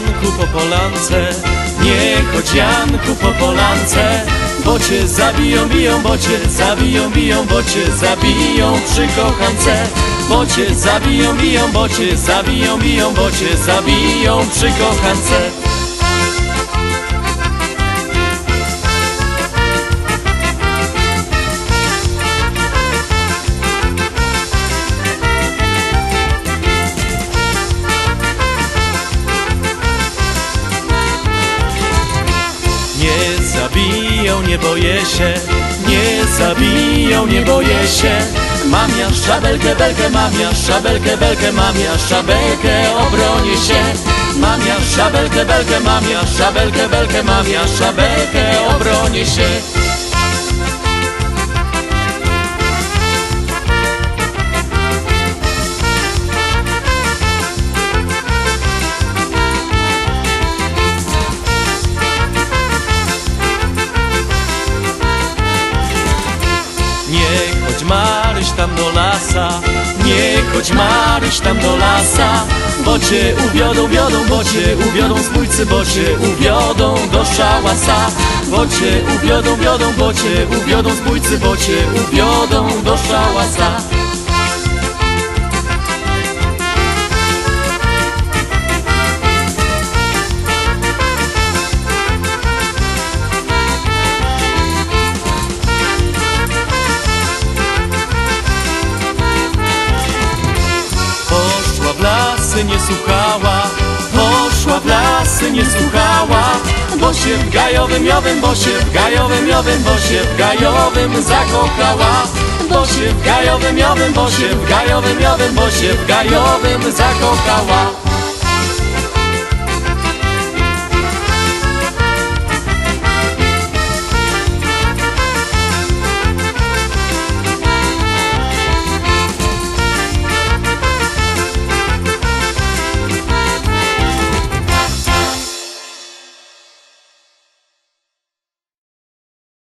Janku po polance, nie chodź Janku po polance, bo cię zabiją, biją, bo cię zabiją, biją, bo cię zabiją przy kochance. Bo cię zabiją, biją, bo cię zabiją, biją, bo cię zabiją przy kochance. Nie boję się, nie zabiją, nie boję się. Mam ja szabelkę, belkę, mam ja szabelkę, belkę, mam ja szabelkę, obronię się. Mam ja szabelkę, belkę, mam ja szabelkę, belkę, mam ja szabelkę, obronię się. Nie chodź Maryś tam do lasa, nie chodź Maryś tam do lasa, bo cię uwiodą, wiodą, bo cię uwiodą spójcy, bo cię uwiodą do szałasa, bo cię uwiodą, wiodą, bo cię uwiodą spójcy, bo cię uwiodą do szałasa. Lasy, nie słuchała, poszła w lasy, nie słuchała, bo się w gajowym miowym, bo się w gajowym miowym, bo się w gajowym zakochała. Bo się w gajowym miowym, bo się w gajowym miowym, bo się w gajowym zakochała.